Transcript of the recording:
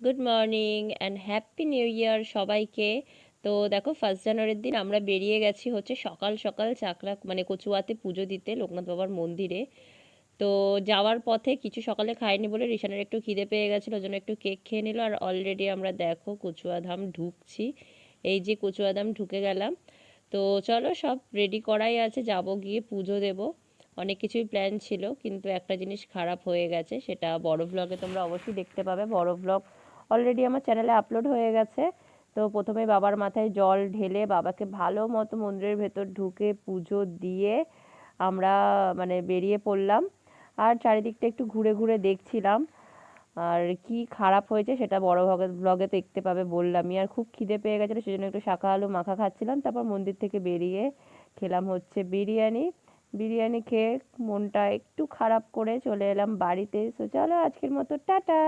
Good morning and happy new year সবাইকে। তো দেখো ফার্স্ট জানুয়ারির দিন আমরা বেরিয়ে গেছি হচ্ছে সকাল সকাল চাকলা মানে কচুয়াতে পুজো দিতে লোকনাথ বাবার মন্দিরে। তো যাওয়ার পথে কিছু সকালে খাইনি বলে রিশানের একটু খিদে পেয়ে গেছিল, ওই জন্য একটু কেক খেয়ে নিল। আর অলরেডি আমরা দেখো কচুয়া ধাম ঢুকছি। এই যে কচুয়া ধাম ঢুকে গেলাম। তো চলো সব রেডি করাই আছে, যাব গিয়ে পুজো দেবো। অনেক কিছুই প্ল্যান ছিল, কিন্তু একটা জিনিস খারাপ হয়ে গেছে, সেটা বড় ভ্লগে তোমরা অবশ্যই দেখতে পাবে। বড় ভ্লগ অলরেডি আমার চ্যানেলে আপলোড হয়ে গেছে। তো প্রথমে বাবার মাথায় জল ঢেলে বাবাকে ভালো মতো মন্দিরের ভেতর ঢুকে পুজো দিয়ে আমরা মানে বেরিয়ে পড়লাম। আর চারিদিকটা একটু ঘুরে ঘুরে দেখছিলাম। আর কি খারাপ হয়েছে সেটা বড় ব্লগে দেখতে পাবে বললামই। আর খুব খিদে পেয়ে গেছিল, সেজন্য একটু শাখা আলু মাখা খাচ্ছিলাম। তারপর মন্দির থেকে বেরিয়ে খেলাম হচ্ছে বিরিয়ানি। বিরিয়ানি খেয়ে মনটা একটু খারাপ করে চলে এলাম বাড়িতে। তো চলো আজকের মতো, টাটা!